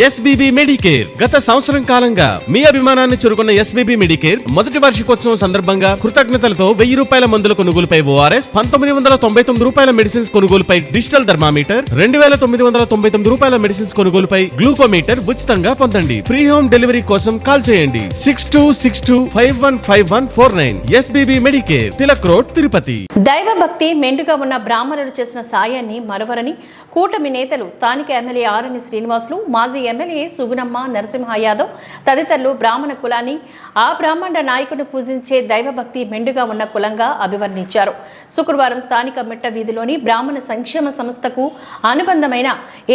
SBB Medicare గత సంవత్సరం కాలంగా మీ అభిమానాన్ని చురుకున్న ఎస్బీబీ మెడికేర్ మొదటి వార్షికోత్సవం సందర్భంగా కృతజ్ఞతలతో వెయ్యి రూపాయల మందుల కొనుగోలుపై ఓఆర్ఎస్ పంతొమ్మిది వందల తొంభై తొమ్మిది రూపాయల మెడిసిన్స్ కొనుగోలుపై డిజిటల్ థర్మామీటర్ రెండు వేల తొమ్మిది వందల తొంభై తొమ్మిది రూపాయల మెడిసిన్స్ కొనుగోలుపై గ్లూకోమీటర్ ఉచితంగా పొందండి. ఫ్రీ హోమ్ డెలివరీ కోసం కాల్ చేయండి. Six two six two five one five one four nine SBB Medicare Tilak road Tirupati. దైవభక్తి మెండుగా ఉన్న బ్రాహ్మణులు చేసిన సాయాన్ని మరవరని కూటమి నేతలు స్థానిక ఎమ్మెల్యే ఆర్ఎన్ శ్రీనివాసులు మాజీ ఎమ్మెల్యే సుగుణమ్మ నరసింహ యాదవ్ తదితరులు బ్రాహ్మణ కులాన్ని ఆ బ్రాహ్మణ నాయకుని పూజించే దైవభక్తి మెండుగా ఉన్న కులంగా అభివర్ణించారు. శుక్రవారం స్థానిక మిట్ట వీధిలోని బ్రాహ్మణ సంక్షేమ సంస్థకు అనుబంధమైన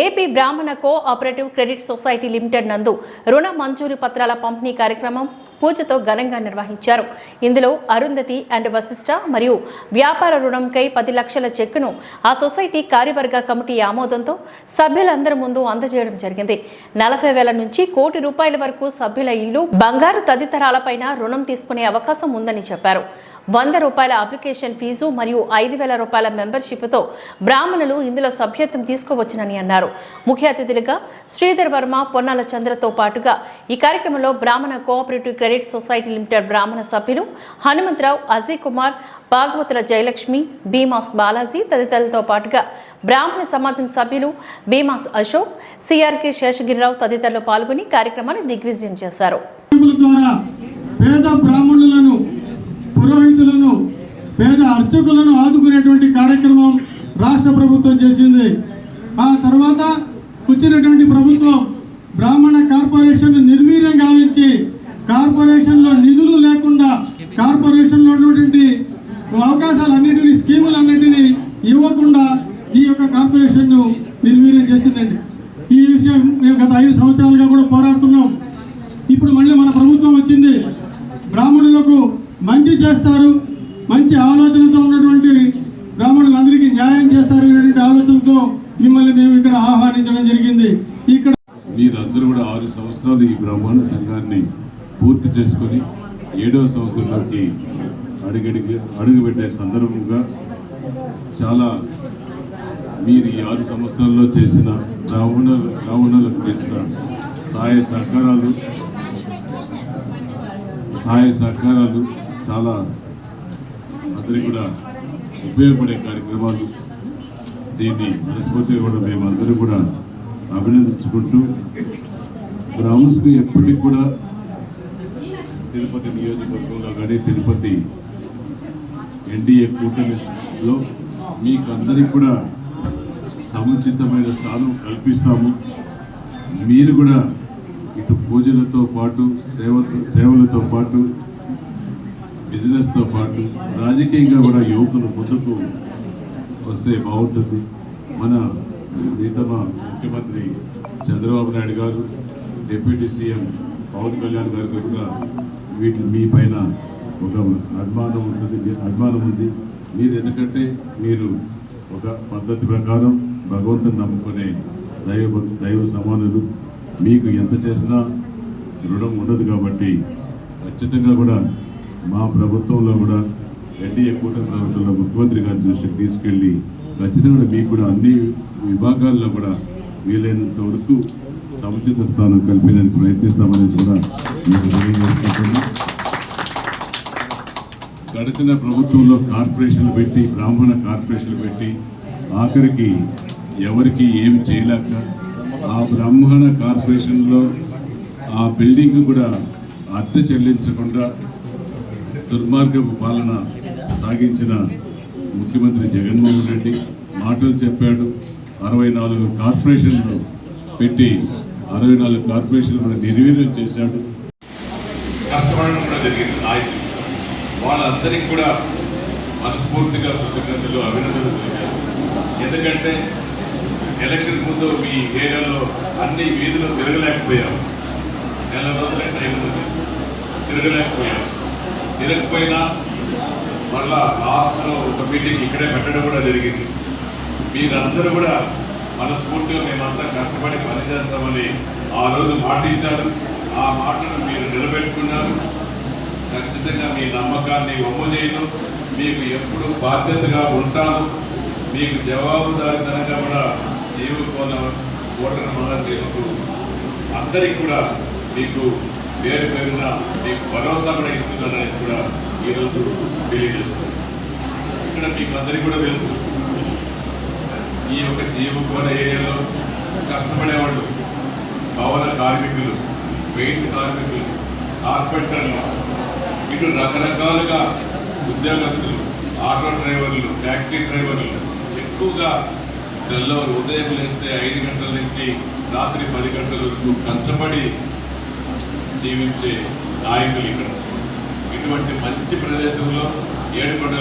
AP Brahmana cooperative credit society limited నందు రుణ మంజూరు పత్రాల పంపిణీ కార్యక్రమం పూజతో ఘనంగా నిర్వహించారు. ఇందులో అరుంధతి అండ్ వశిష్ట మరియు వ్యాపార రుణంకై పది లక్షల చెక్కును ఆ సొసైటీ కార్యవర్గ కమిటీ ఆమోదంతో సభ్యులందరి ముందు అందజేయడం జరిగింది. నలభై వేల నుంచి కోటి రూపాయల వరకు సభ్యుల ఇల్లు బంగారు తదితరాలపైన రుణం తీసుకునే అవకాశం ఉందని చెప్పారు. వంద రూపాయల అప్లికేషన్ ఫీజు మరియు ఐదు వేల రూపాయల మెంబర్షిప్తో బ్రాహ్మణులు ఇందులో సభ్యత్వం తీసుకోవచ్చునని అన్నారు. ముఖ్య అతిథులుగా శ్రీధర్ వర్మ పొన్నాల చంద్రతో పాటుగా ఈ కార్యక్రమంలో బ్రాహ్మణ కోఆపరేటివ్ క్రెడిట్ సొసైటీ లిమిటెడ్ బ్రాహ్మణ సభ్యులు హనుమంతరావు అజయ్ కుమార్ భాగవతుల జయలక్ష్మి భీమాస్ బాలాజీ తదితరులతో పాటుగా బ్రాహ్మణ సమాజం సభ్యులు భీమాస్ అశోక్ సిఆర్కే శేషగిరిరావు తదితరులు పాల్గొని కార్యక్రమాన్ని దిగ్విజయం చేశారు. ద్వారా పేద బ్రాహ్మణులను పురోహితులను పేద అర్చకులను ఆదుకునేటువంటి కార్యక్రమం రాష్ట్ర ప్రభుత్వం చేసింది. ఆ తర్వాత వచ్చినటువంటి ప్రభుత్వం బ్రాహ్మణ కార్పొరేషన్ నిర్వీర్యం గావించి కార్పొరేషన్లో నిధులు లేకుండా కార్పొరేషన్లో ఉన్నటువంటి అవకాశాలన్నింటినీ స్కీములన్నింటినీ ఇవ్వకుండా ఈ యొక్క కార్పొరేషన్ను నిర్వీర్యం చేసిందండి. ఈ విషయం మేము గత ఐదు సంవత్సరాలుగా కూడా పోరాటం ఇప్పుడు మళ్ళీ మన ప్రభుత్వం వచ్చింది బ్రాహ్మణులకు మంచి చేస్తారు మంచి ఆలోచనతో ఉన్నటువంటి బ్రాహ్మణులందరికీ న్యాయం చేస్తారు అనేటువంటి ఆలోచనతో మిమ్మల్ని మేము ఇక్కడ ఆహ్వానించడం జరిగింది ఇక్కడ మీరందరూ కూడా ఆరు సంవత్సరాలు ఈ బ్రహ్మాండ సంఘాన్ని పూర్తి చేసుకొని ఏడవ సంవత్సరంలోకి అడుగడిగి అడుగుపెట్టే సందర్భంగా చాలా మీరు ఈ ఆరు సంవత్సరాల్లో చేసిన బ్రాహ్మణ బ్రాహ్మణులకు చేసిన సహాయ సహకారాలు సహాయ సహకారాలు చాలా అందరికీ కూడా ఉపయోగపడే కార్యక్రమాలు. దీన్ని మనస్ఫూర్తిగా కూడా మేమందరూ కూడా అభినందించుకుంటూ బ్రాహ్మణ్స్కి ఎప్పటికి కూడా తిరుపతి నియోజకవర్గంలో కానీ తిరుపతి ఎన్డీఏ కూటమిలో మీకు అందరికి కూడా సముచితమైన స్థానం కల్పిస్తాము. మీరు కూడా ఇటు పూజలతో పాటు సేవ సేవలతో పాటు బిజినెస్తో పాటు రాజకీయంగా కూడా యువకులు ముందుకు వస్తే బాగుంటుంది. మన ప్రీతమ ముఖ్యమంత్రి చంద్రబాబు నాయుడు గారు డిప్యూటీ సీఎం పవన్ కళ్యాణ్ గారికి కూడా వీటి మీ పైన ఒక అభిమానం ఉంటుంది మీ అభిమానం ఉంది. మీరు ఎందుకంటే మీరు ఒక పద్ధతి ప్రకారం భగవంతుని నమ్ముకునే దైవ దైవ సమానులు. మీకు ఎంత చేసినా రుణం ఉండదు కాబట్టి ఖచ్చితంగా కూడా మా ప్రభుత్వంలో కూడా ఎన్డీఏ కూటమి ప్రభుత్వంలో ముఖ్యమంత్రి గారి దృష్టికి తీసుకెళ్ళి ఖచ్చితంగా మీకు కూడా అన్ని విభాగాల్లో కూడా వీలైనంత వరకు సముచిత స్థానం కల్పించడానికి ప్రయత్నిస్తామని కూడా మీకు తెలియజేసుకుంటున్నాం. గడిచిన ప్రభుత్వంలో కార్పొరేషన్లు పెట్టి బ్రాహ్మణ కార్పొరేషన్లు పెట్టి ఆఖరికి ఎవరికి ఏం చేయలేక ఆ బ్రాహ్మణ కార్పొరేషన్లో ఆ బిల్డింగ్ కూడా అద్దె చెల్లించకుండా దుర్మార్గపు పాలన సాగించిన ముఖ్యమంత్రి జగన్మోహన్ రెడ్డి మాటలు చెప్పాడు. అరవై నాలుగు కార్పొరేషన్లు పెట్టి అరవై నాలుగు కార్పొరేషన్లు కూడా నిర్వీర్యం చేశాడు. కష్టపడడం కూడా జరిగింది. నాయకులు వాళ్ళందరికీ కూడా మనస్ఫూర్తిగా కృతజ్ఞతలు అభినందనలు తెలియజేస్తున్నాను. ఎందుకంటే ఎలక్షన్ ముందు మీ ఏరియాలో అన్ని వీధులు తిరగలేకపోయాం నెల రోజుల టైం ఉంది. తిరగలేకపోయాం తిరగకపోయినా మళ్ళా లాస్ట్లో ఒక మీటింగ్ ఇక్కడే పెట్టడం కూడా జరిగింది. మీరందరూ కూడా మనస్ఫూర్తిగా మేమంతా కష్టపడి పనిచేస్తామని ఆ రోజు మాటించారు ఆ మాటను మీరు నిలబెట్టుకున్నారు. ఖచ్చితంగా మీ నమ్మకాన్ని ఒమ్ము చేయను. మీకు ఎప్పుడు బాధ్యతగా ఉంటాను. మీకు జవాబుదారితనంగా కూడా జీవకోన ఓటర్ మహాసేవకు అందరికి కూడా మీకు పేరు పేరున మీకు భరోసా కూడా ఇస్తున్నాననేసి కూడా ఈరోజు తెలియజేస్తాను ఇక్కడ మీకు అందరికీ కూడా తెలుసు. ఈ యొక్క జీవకోన ఏరియాలో కష్టపడేవాళ్ళు భవన కార్మికులు పెయింట్ కార్మికులు కార్పెంటర్లు ఇటు రకరకాలుగా ఉద్యోగస్తులు ఆటో డ్రైవర్లు ట్యాక్సీ డ్రైవర్లు ఎక్కువగా తెల్లవారు ఉదయం లేస్తే ఐదు గంటల నుంచి రాత్రి పది గంటల వరకు కష్టపడి జీవించే నాయకులు ఇక్కడ. ఇటువంటి మంచి ప్రదేశంలో ఏడుకొండ